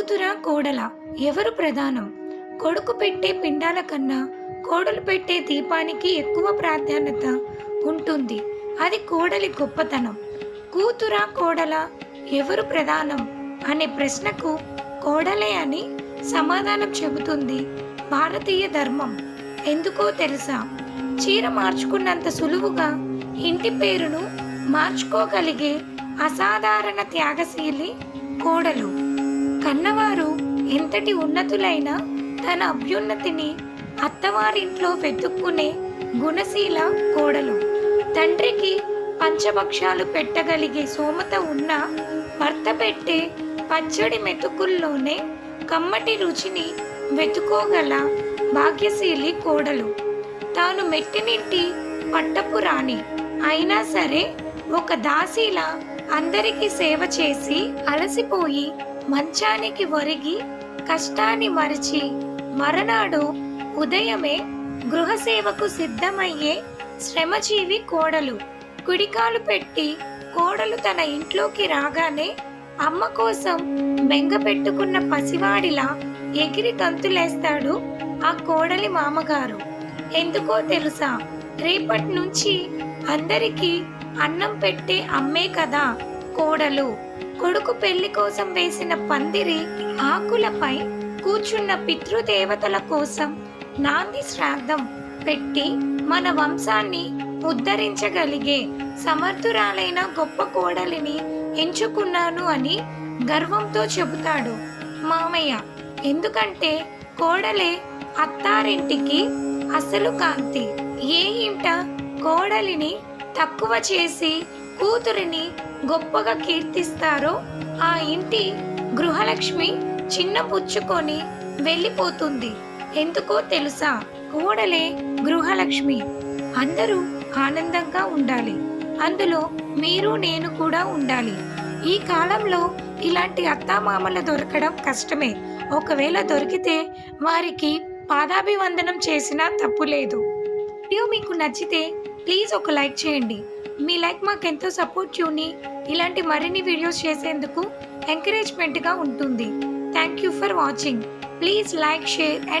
కూతురా కోడల? ఎవరు ప్రధానం? కొడుకు పెట్టే పిండాల కన్నా కోడలు పెట్టే దీపానికి ఎక్కువ ప్రాధాన్యత ఉంటుంది. అది కోడలి గొప్పతనం. కూతురా కోడల ఎవరు ప్రధానం? అనే ప్రశ్నకు కోడలే అని సమాధానం చెబుతుంది భారతీయ ధర్మం. ఎందుకో తెలుసా? చీర మార్చుకున్నంత సులువుగా ఇంటి పేరును మార్చుకోగలిగే అసాధారణ త్యాగశీలి కోడలు. కన్నవారు ఎంతటి ఉన్నతులైనా తన అభ్యున్నతిని అత్తవారింట్లో వెతుక్కునే గుణశీల కోడలు. తండ్రికి పంచభక్షాలు పెట్టగలిగే సోమత ఉన్న భర్త పెట్టే పచ్చడి మెతుకుల్లోనే కమ్మటి రుచిని వెతుకోగల భాగ్యశీలి కోడలు. తాను మెట్టినింటి పట్టపు రాణి. అయినా సరే ఒక దాసీలా అందరికీ సేవ చేసి అలసిపోయి మంచానికి ఒరిగి కష్టాన్ని మరిచి మరనాడు ఉదయమే గృహసేవకు సిద్ధమయ్యే శ్రమజీవి కోడలు కుడికాలు పెట్టి కోడలు తన ఇంట్లోకి రాగానే అమ్మ కోసం బెంగ పెట్టుకున్న పసివాడిలా ఎగిరి తంతులేస్తాడు ఆ కోడలి మామగారు. ఎందుకో తెలుసా? రేపటి నుంచి అందరికీ అన్నం పెట్టే అమ్మే కదా కోడలు. కొడుకు పెళ్ళి కోసం వేసిన పందిరి ఆకులపై కూర్చున్న పితృదేవతల కోసం నాంది శ్రాద్ధం పెట్టి మన వంశాన్ని ఉద్ధరించగలిగే సమర్థురాలైన గొప్ప కోడలిని ఎంచుకున్నాను అని గర్వంతో చెబుతాడు మామయ్య. ఎందుకంటే కోడలే అత్తారింటికి అసలు కాంతి. ఏ ఇంట కోడలిని తక్కువ చేసి కూతురిని గొప్పగా కీర్తిస్తారో ఆ ఇంటి గృహలక్ష్మి చిన్న పుచ్చుకొని వెళ్ళిపోతుంది. ఎందుకో తెలుసా? కోడలే గృహలక్ష్మి. అందరూ ఆనందంగా ఉండాలి. అందులో మీరు నేను కూడా ఉండాలి. ఈ కాలంలో ఇలాంటి అత్తామామలు దొరకడం కష్టమే. ఒకవేళ దొరికితే వారికి పాదాభివందనం చేసినా తప్పు లేదు వీడియో మీకు నచ్చితే ప్లీజ్ ఒక లైక్ చేయండి. మీ లైక్ మాకు ఎంతో సపోర్ట్ చూని ఇలాంటి మరిన్ని వీడియోస్ చేసేందుకు ఎంకరేజ్మెంట్గా ఉంటుంది. Thank you for watching please like share and